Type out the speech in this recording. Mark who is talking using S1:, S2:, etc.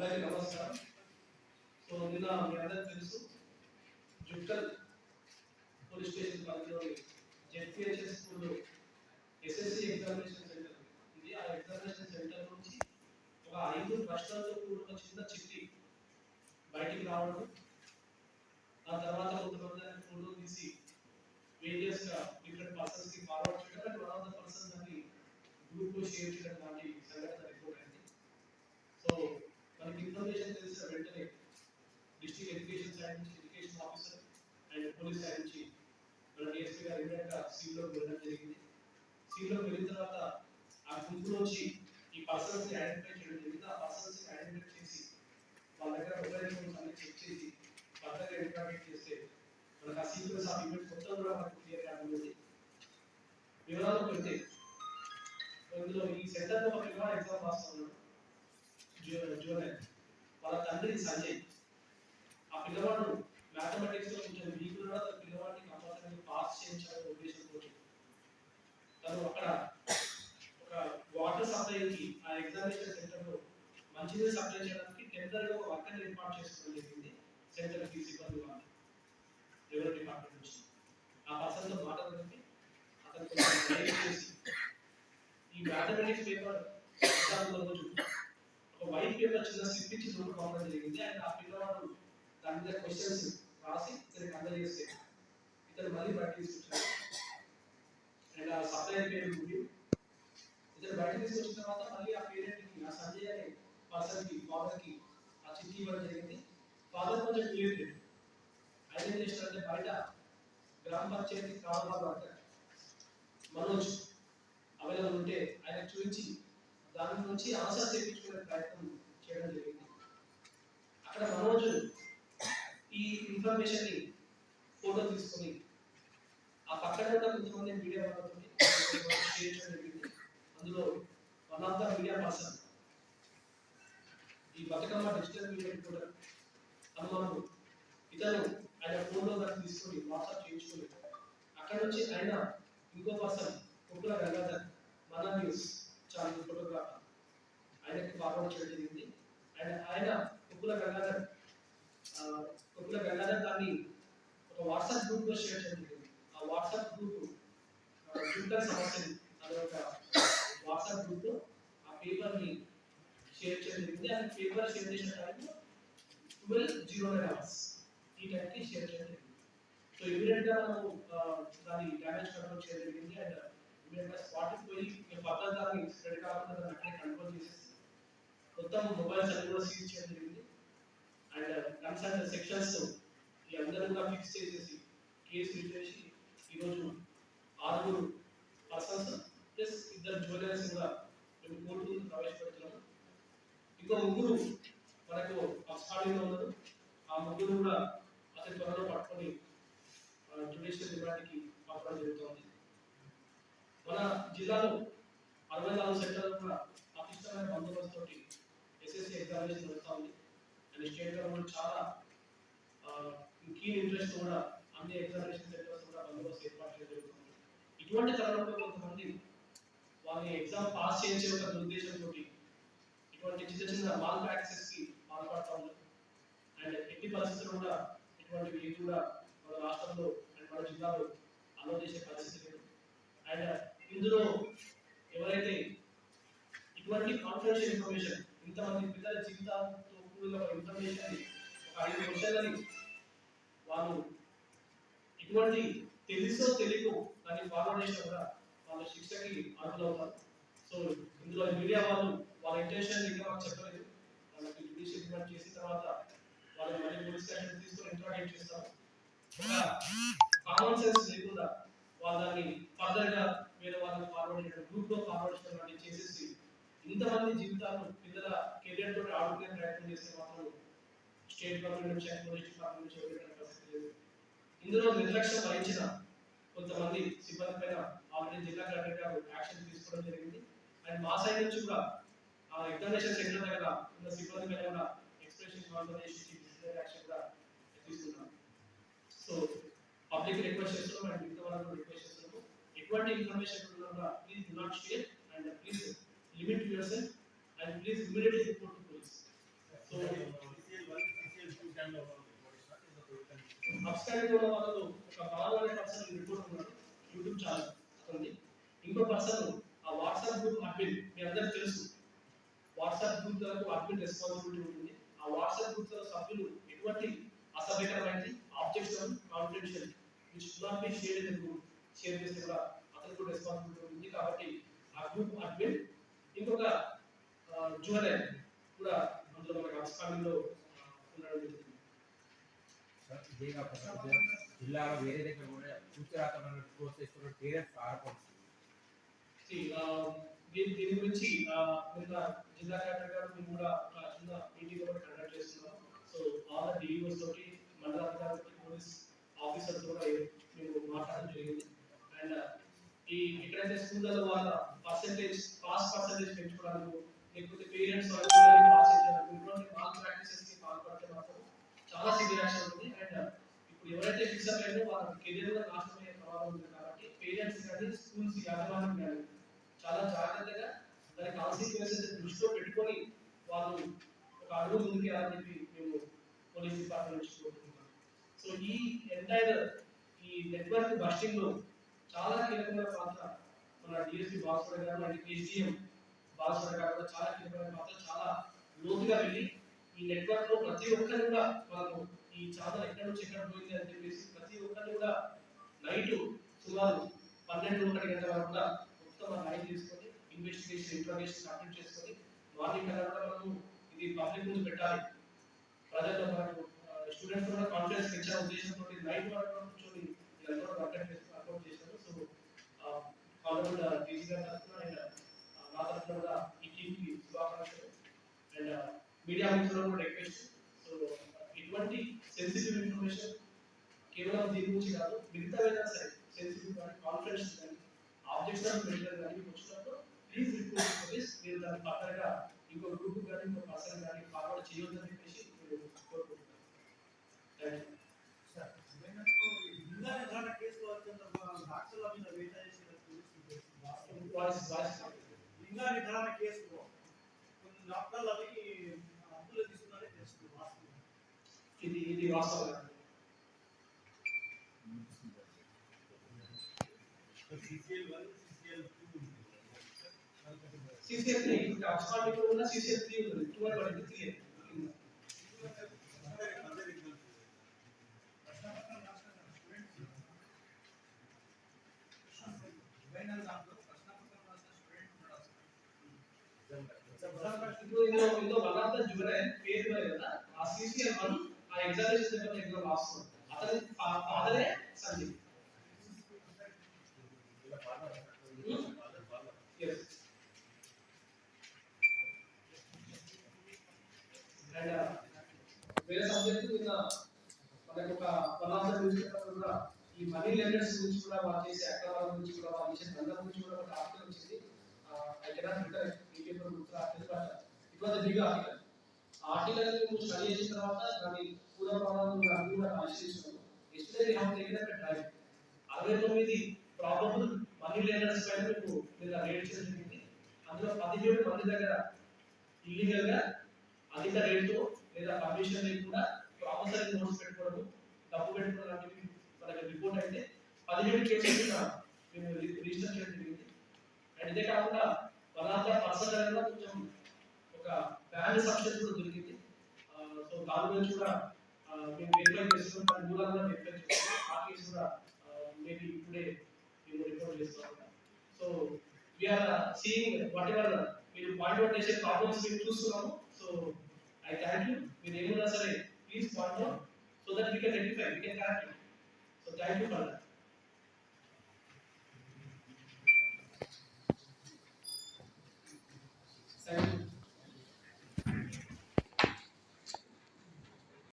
S1: అందరికీ నమస్కారం. సో నిన్న మీ అందరికి తెలుసు జుక్కల్ పోలీస్ స్టేషన్ పరిధిలోని జెడ్పిహెచ్ఎస్ స్కూల్లో ఎస్ఎస్సి ఎగ్జామినేషన్ సెంటర్ ఇది ఆ ఎగ్జామినేషన్ సెంటర్ నుంచి ఒక ఐదు ప్రశ్నలతో కూడిన చిన్న చిట్టి బయటికి రావడం ఆ తర్వాత కొంతమంది ఫోటో తీసి వేరియస్ డిఫరెంట్ పర్సన్స్కి ఫార్వర్డ్ చేయడం and one of the person దాన్ని గ్రూప్లో షేర్ చేయడం లాంటి సంఘటన రిపోర్ట్ అయింది సో మనకి ఇన్ఫర్మేషన్ తెలిసిన వెంటనే డిస్ట్రిక్ట్ ఎడ్యుకేషన్ శాఖ నుంచి ఎడ్యుకేషన్ ఆఫీసర్ అండ్ పోలీస్ శాఖ నుంచి మన డిఎస్పీ గారు ఇమీడియట్గా వెళ్ళడం జరిగింది. సీలోకి వెళ్ళిన తర్వాత ఆ గుంపులోంచి ఈ పర్సన్స్ ఐడెంటిఫై చేయడం జరిగింది. ఆ పర్సన్స్ ఐడెంటిఫై చేసి వాళ్ళ దగ్గర మొబైల్ ఫోన్స్ అన్ని చెక్ చేసి పక్కగా ఇంటరాక్ట్ చేస్తే మనకు ఆ సీక్వెన్స్ ఆఫ్ ఈవెంట్స్ మొత్తం కూడా మనకు క్లియర్ కాకుండా వివరాలు పెడితే ఇందులో ఈ సెంటర్లో ఒక పిల్లవాడు ఎగ్జామ్ రాస్తున్నాడు. జూ- వాళ్ళ తండ్రి సంజయ్. ఆ పిల్లవాడు మ్యాథమెటిక్స్లో కొంచెం వీక్ కూడా తన పిల్లవాడిని కంపల్సరీ పాస్ చేయించాలని ఉద్దేశంతో తను అక్కడ ఒక వాటర్ సప్లైకి ఆ ఎగ్జామినేషన్ సెంటర్లో మంచినీరు సప్లై చేయడానికి టెంపరీ ఒక వర్కర్ ఏర్పాటు చేసుకోవడం జరిగింది. సెంటర్కి సిబ్బంది వాళ్ళు. రెవెన్యూ డిపార్ట్మెంట్ నుంచి. ఆ పర్సన్తో మాట్లాడుతుంటే అతను కొంచెం చేసి ఈ మ్యాథమెటిక్స్ పేపర్ ఎగ్జామ్ రోజు వైఫ్ వైట్ వచ్చిన చిన్న స్లిప్ ఇచ్చి చూడుకోవడం జరిగింది. అండ్ ఆ పిల్లవాడు దాని మీద క్వశ్చన్స్ రాసి ఇతనికి అందజేస్తే ఇతను మళ్ళీ బయట తీసుకొచ్చాడు. అండ్ ఆ సప్లై పేరు ముగి ఇతను బయట తీసుకొచ్చిన తర్వాత మళ్ళీ ఆ పేరెంట్కి ఆ సంజయ్ అనే పర్సన్కి ఫాదర్కి ఆ చిట్టి ఇవ్వడం జరిగింది. ఫాదర్ కొంచెం క్లియర్ ఆయన ఏం చేస్తారంటే బయట గ్రామ పంచాయతీ కావాలి వర్కర్ మనోజ్ అవైలబుల్ ఉంటే ఆయన చూపించి దాని నుంచి ఆన్సర్ తెప్పించుకునే ప్రయత్నం చేయడం జరిగింది. అక్కడ మనోజ్ ఈ ఇన్ఫర్మేషన్ని ఫోటో తీసుకొని ఆ పక్కన ఉన్న కొంతమంది మీడియా వాళ్ళతో షేర్ చేయడం జరిగింది. అందులో one of the media person ఈ బతుకమ్మ డిజిటల్ మీడియా కూడా అనుమానం ఇతను ఆయన ఫోన్లో దాన్ని తీసుకొని వాట్సాప్ చేయించుకొని అక్కడ నుంచి ఆయన ఇంకో పర్సన్ కుక్కల గంగాధర్ మన న్యూస్ ఛానల్ ఫోటోగ్రాఫర్ ఆయనకి ఫార్వర్డ్ చేయడం జరిగింది. ఆయన ఆయన కుక్కుల గంగాధర్ కుక్కుల గంగాధర్ దాన్ని ఒక వాట్సాప్ గ్రూప్లో షేర్ చేయడం జరిగింది. ఆ వాట్సాప్ గ్రూప్ ట్విట్టర్ సమస్యలు అనే ఒక వాట్సాప్ గ్రూప్లో ఆ పేపర్ని షేర్ చేయడం జరిగింది. అండ్ పేపర్ షేర్ చేసిన టైంలో ట్వెల్వ్ జీరో నైన్ అవర్స్ ఈ టైంకి షేర్ చేయడం జరిగింది. సో ఇమీడియట్గా మనం దాన్ని డ్యామేజ్ కంట్రోల్ చేయడం జరిగింది. అండ్ ఇమీడియట్ పోయి పక్కన దాన్ని స్ప్రెడ్ కాకుండా దాన్ని అక్కడే కంట్రోల్ చేసేసి మొత్తం మొబైల్స్ అన్ని కూడా సీజ్ చేయడం జరిగింది. అండ్ uh, కన్సర్న్ సెక్షన్స్ ఈ అందరూ కూడా ఫిక్స్ చేసేసి కేసు చేసి ఈరోజు ఆరుగురు పర్సన్స్ ప్లస్ ఇద్దరు జ్యువెలర్స్ కూడా మేము కోర్టు ప్రవేశపెడుతున్నాము. ఇంకో ముగ్గురు మనకు అబ్స్కాండింగ్ ఉన్నారు. ఆ ముగ్గురు కూడా అతి త్వరలో పట్టుకొని జ్యుడిషియల్ రిమాండ్కి పంపడం జరుగుతుంది. మన జిల్లాలో అరవై నాలుగు సెంటర్లు కూడా పటిష్టమైన బందోబస్తు తోటి ఎస్ఎస్సి ఎగ్జామినేషన్ జరుగుతూ ఉంది. అండ్ స్టేట్ గవర్నమెంట్ చాలా కీన్ ఇంట్రెస్ట్ కూడా అన్ని ఎగ్జామినేషన్ సెంటర్స్ కూడా బందోబస్తు ఏర్పాటు చేయడం ఇటువంటి తరుణంలో కొంతమంది వాళ్ళని ఎగ్జామ్ పాస్ చేసే ఒక ఉద్దేశంతో ఇటువంటి చిన్న చిన్న మాల్ ప్రాక్టీసెస్కి పాల్పడతా ఉన్నారు అండ్ ఎట్టి పరిస్థితులు కూడా ఇటువంటి వీళ్ళు కూడా మన రాష్ట్రంలో అండ్ మన జిల్లాలో అమలు చేసే పరిస్థితి లేదు. అండ్ ఇందులో ఎవరైతే ఇటువంటి కాన్ఫిడెన్షియల్ ఇన్ఫర్మేషన్ ఇంతమంది పిల్లల జీవితాలతో కూడిన ఇన్ఫర్మేషన్ ఒక ఐదు క్వశ్చన్లని వాళ్ళు ఇటువంటి తెలుసో తెలియదు దాన్ని ఫాలో చేసిన కూడా వాళ్ళ శిక్షకి అర్హులవుతారు. సో ఇందులో మీడియా వాళ్ళు వాళ్ళ ఇంటెన్షన్ ఇంకా మాకు చెప్పలేదు. వాళ్ళకి జ్యుడిషియల్ డిమాండ్ చేసిన తర్వాత వాళ్ళు మళ్ళీ పోలీస్ స్టేషన్ తీసుకొని ఇంటరాగేట్ చేస్తారు. కామన్ సెన్స్ లేకుండా వాళ్ళ దాన్ని ఫర్దర్గా వేరే వాళ్ళకి ఫార్వర్డ్ చేయడం గ్రూప్లో ఫార్వర్డ్ చేయడం లాంటివి చేసేసి ఇంతమంది జీవితాలు పిల్లల కెరియర్ తోటి ఆడుకునే ప్రయత్నం చేస్తే మాత్రం స్టేట్ గవర్నమెంట్ నుంచి అండ్ పోలీస్ డిపార్ట్మెంట్ నుంచి ఎవరికైనా పరిస్థితి లేదు. ఇందులో నిర్లక్ష్యం వహించిన కొంతమంది సిబ్బంది పైన ఆల్రెడీ జిల్లా కలెక్టర్ గారు యాక్షన్ తీసుకోవడం జరిగింది. అండ్ మా సైడ్ నుంచి కూడా ఆ ఎగ్జామినేషన్ సెంటర్ దగ్గర ఉన్న సిబ్బంది పైన కూడా ఎక్స్ప్రెషన్ యాక్షన్ కూడా తీసుకున్నాం సో పబ్లిక్ రిక్వెస్ట్ చేస్తున్నాం అండ్ మిగతా వాళ్ళకు రిక్వెస్ట్ ఎటువంటి ఇన్ఫర్మేషన్ ఉన్నా కూడా please do not share and please limit yourself and please immediately report to police so absconding ఉన్న వాళ్ళు ఒక బాల్ అనే పర్సన్ రిపోర్ట్ ఉన్నారు యూట్యూబ్ ఛానల్ ఉంది ఇంకో పర్సన్ ఆ వాట్సాప్ గ్రూప్ అడ్మిన్ మీ అందరికి తెలుసు. వాట్సాప్ గ్రూప్లకు అడ్మిన్ రెస్పాన్సిబిలిటీ ఉంటుంది. ఆ వాట్సాప్ గ్రూప్లో సభ్యులు ఎటువంటి అసభ్యకరమైనది objection confidential which not be share in group share చేస్తే కూడా అతనికి కూడా రెస్పాన్సిబిలిటీ ఉంటుంది కాబట్టి ఆ గ్రూప్ అడ్మిన్ ఇంకొక జువెలర్ కూడా అందులో మనకి అబ్స్కాండింగ్లో ఆ, ఉండడం జరుగుతుంది
S2: సార్ ఇదే కాకుండా వేరే దగ్గర కూడా చూసారాతమైన కోర్స్ చేస్తున్న పేరెంట్స్
S1: uh, దీని దీని గురించి నిన్న జిల్లా కలెక్టర్ గారు మేము కూడా ఒక చిన్న మీటింగ్ కూడా కండక్ట్ చేస్తున్నాం. సో ఆల్ డిఈఓస్ తోటి మండల అధికారులతో పోలీస్ ఆఫీసర్ కూడా మేము మాట్లాడడం జరిగింది. అండ్ ఈ ఎక్కడైతే స్కూళ్ళలో వాళ్ళ పర్సెంటేజ్ పాస్ పర్సంటేజ్ పెంచుకోవడానికి లేకపోతే పేరెంట్స్ వాళ్ళ పిల్లల్ని పాస్ చేయడానికి ఇటువంటి మాల్ ప్రాక్టీసెస్కి పాల్పడితే మాత్రం చాలా సివియర్ యాక్షన్ ఉంది. అండ్ uh, ఇప్పుడు ఎవరైతే ఫిక్స్ అయ్యారో వాళ్ళ కెరీర్ కూడా నాశనం అయ్యే ప్రమాదం ఉంది. కాబట్టి పేరెంట్స్ కానీ స్కూల్స్ యాజమాన్యం కానీ చాలా జాగ్రత్తగా దాని కాన్సిక్వెన్సెస్ దృష్టిలో పెట్టుకొని వాళ్ళు ఒక అడుగు ముందుకెళ్ళాలని చెప్పి మేము పోలీస్ డిపార్ట్మెంట్ నుంచి కోరుకుంటున్నాం. సో ఈ ఎంటైర్ ఈ నెట్వర్క్ బస్టింగ్లో చాలా కీలకమైన పాత్ర. మన డిఎస్పి భాస్కర్ గారు అండ్ కేసీఎం భాస్కర్ గారు కూడా చాలా కీలకమైన పాత్ర చాలా లోతుగా వెళ్ళి ఈ నెట్వర్క్లో ప్రతి ఒక్కరు కూడా మనకు ఈ ఛానల్ ఎక్కడి నుంచి ఎక్కడ పోయింది అని చెప్పేసి ప్రతి ఒక్కరిని కూడా నైట్ సుమారు పన్నెండు ఒకటి గంటల వరకు కూడా మొత్తం ఆ లైన్ తీసుకొని ఇన్వెస్టిగేషన్ ఇంట్రోగేషన్ కంప్లీట్ చేసుకొని మార్నింగ్ కల్లా కూడా మనము ఇది పబ్లిక్ ముందు పెట్టాలి. ప్రజలతో మనకు స్టూడెంట్స్ కూడా కాన్ఫిడెన్స్ పెంచే ఉద్దేశంతో నైట్ వరకు కూర్చొని ఇదంతా కూడా అటెండ్ చేసి అప్లోడ్ చేశారు సో కాలేజ్ అండ్ నా తరఫున కూడా ఈ టీంకి శుభాకాంక్షలు. అండ్ మీడియా మిత్రులను కూడా రిక్వెస్ట్ సో ఇటువంటి సెన్సిటివ్ ఇన్ఫర్మేషన్ కేవలం దీని గురించి కాదు మిగతా ఏదైనా సరే సెన్సిటివ్ కానీ కాన్ఫిడెన్స్ కానీ ఆబ్జెక్షన్ మెటీరియల్ కానీ మీకు వచ్చినప్పుడు ప్లీజ్ రిపోర్ట్ పోలీస్ మీరు దాన్ని పక్కగా ఇంకో గ్రూప్ కానీ ఇంకో పర్సన్ కానీ ఫార్వర్డ్ చేయొద్దని చెప్పేసి నేను కోరుకుంటున్నాను థ్యాంక్ యూ
S3: సార్ ఏమైనప్పుడు ఇంకా ఏదైనా కేసులు వచ్చిన డాక్టర్ల మీద వేట చేసిన
S1: వాయిస్ వాయిస్
S3: లింగా నిర్ధారణ కేసులో కొన్ని డాక్టర్లు అవి అప్పులు తీసుకున్నారని తెలుస్తుంది వాస్తవం
S1: ఇది ఇది వాస్తవం
S3: CCL one CCL two
S1: CCL three ఇప్పుడు అబ్స్కాండింగ్ ఉన్న సిసిఎల్ త్రీ ఉంది టూ అని పడింది త్రీ ఇప్పుడు ఇందులో ఇందులో పేరు కదా ఆ సిసిఎల్ వన్ ఆ ఎగ్జామినేషన్ దగ్గర అతని ఫాదరే వేరే సబ్జెక్ట్ మనకు ఒక వన్ కూడా ఈ మనీ లెండర్స్ గురించి కూడా వాళ్ళు చేసే అక్రమాల గురించి కూడా వాళ్ళు చేసే దందా గురించి కూడా ఒక ఆర్టికల్ వచ్చింది ఐ కెనాట్ రిటర్ ఈ పేపర్ గుర్తు ఆర్టికల్ బిగ్ ఆర్టికల్. ఆ ఆర్టికల్ మేము స్టడీ చేసిన తర్వాత దాని పూర్వ అన్ని కూడా పరిశీలిస్తున్నాము yesterday have taken up drive అరవై తొమ్మిది ప్రాబ్లమ్ మనీ లెండర్స్ పైన మేము రేట్ చేయడం అందులో పదిహేడు మంది దగ్గర ఇల్లీగల్గా అధిక రేటుతో లేదా కమిషన్ లేకుండా ప్రామిసరీ నోట్స్ పెట్టుకోవడం డబ్బు పెట్టుకోవడం లాంటివి మనకి రిపోర్ట్ అయితే పదిహేడు కేసులు కూడా మేము రిజిస్టర్ చేయడం జరిగింది. అండ్ ఇదే కాకుండా వన్ ఆఫ్ ద పర్సన్ కొంచెం ఒక బ్యాలెన్స్ సబ్స్టెన్స్ కూడా దొరికింది. సో దాని గురించి కూడా మేము వెరిఫై చేస్తున్నాం. దాని మూలాలు వెరిఫై చేస్తున్నాం. ఆ కేసు కూడా మేబీ ఇప్పుడే మేము రిపోర్ట్ చేస్తాం so we are seeing whatever మీరు పాయింట్ అవుట్ చేసే ప్రాబ్లమ్స్ మేము చూస్తున్నాము. సో ఐ థ్యాంక్ యూ మీరు ఏమున్నా సరే please point out so that we can rectify we can correct so thank you for that